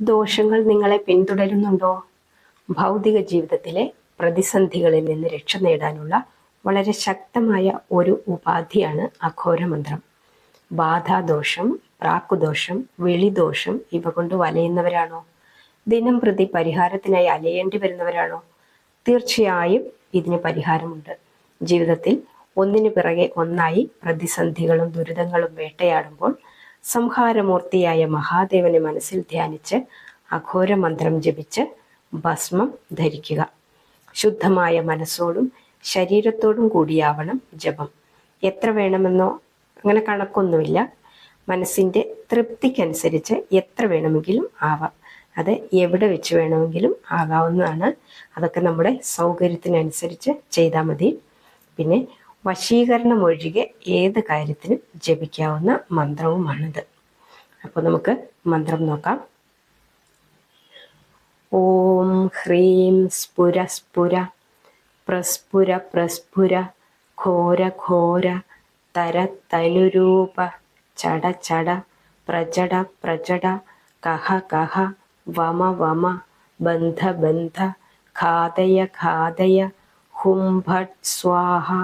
ദോഷങ്ങൾ നിങ്ങളെ പിന്തുടരുന്നുണ്ടോ? ഭൗതിക ജീവിതത്തിലെ പ്രതിസന്ധികളിൽ നിന്ന് രക്ഷ നേടാനുള്ള വളരെ ശക്തമായ ഒരു ഉപാധിയാണ് അഘോരമന്ത്രം. ബാധാദോഷം പ്രാക്കുദോഷം വെളിദോഷം ഇവ കൊണ്ട് വലയുന്നവരാണോ? ദിനം പ്രതി പരിഹാരത്തിനായി അലയേണ്ടി വരുന്നവരാണോ? തീർച്ചയായും ഇതിന് പരിഹാരമുണ്ട്. ജീവിതത്തിൽ ഒന്നിനു പിറകെ ഒന്നായി പ്രതിസന്ധികളും ദുരിതങ്ങളും വേട്ടയാടുമ്പോൾ സംഹാരമൂർത്തിയായ മഹാദേവനെ മനസ്സിൽ ധ്യാനിച്ച് അഘോര മന്ത്രം ജപിച്ച് ഭസ്മം ധരിക്കുക. ശുദ്ധമായ മനസ്സോടും ശരീരത്തോടും കൂടിയാവണം ജപം. എത്ര വേണമെന്നോ അങ്ങനെ കണക്കൊന്നുമില്ല. മനസ്സിന്റെ തൃപ്തിക്കനുസരിച്ച് എത്ര വേണമെങ്കിലും ആവാം. അത് എവിടെ വെച്ച് വേണമെങ്കിലും ആകാവുന്നതാണ്. അതൊക്കെ നമ്മുടെ സൗകര്യത്തിനനുസരിച്ച് ചെയ്താൽ മതി. പിന്നെ വശീകരണം ഒഴികെ ഏത് കാര്യത്തിനും ജപിക്കാവുന്ന മന്ത്രവുമാണിത്. അപ്പോൾ നമുക്ക് മന്ത്രം നോക്കാം. ഓം ഹ്രീം സ്ഫുര സ്ഫുര പ്രസ്ഫുര പ്രസ്ഫുര ഘോര ഘോര തര തനുരൂപ ചട ചട പ്രജട പ്രജട കഹ കഹ വമ വമ ബന്ധ ബന്ധ ഖാതയ ഖാദയ हुं भट् स्वाहा